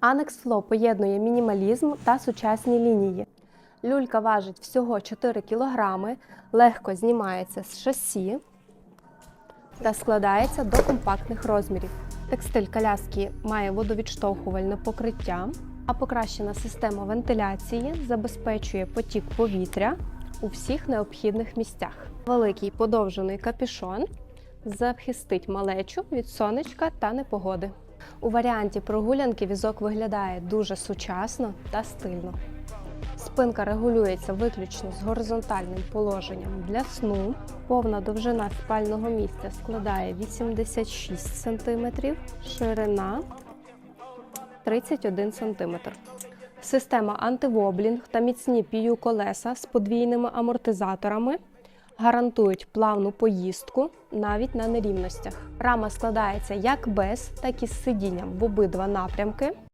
Annex Flow поєднує мінімалізм та сучасні лінії. Люлька важить всього 4 кг, легко знімається з шасі та складається до компактних розмірів. Текстиль коляски має водовідштовхувальне покриття, а покращена система вентиляції забезпечує потік повітря у всіх необхідних місцях. Великий подовжений капюшон захистить малечу від сонечка та непогоди. У варіанті прогулянки візок виглядає дуже сучасно та стильно. Спинка регулюється виключно з горизонтальним положенням для сну. Повна довжина спального місця складає 86 см, ширина 31 см. Система антивоблінг та міцні пію колеса з подвійними амортизаторами гарантують плавну поїздку навіть на нерівностях. Рама складається як без, так і з сидінням в обидва напрямки.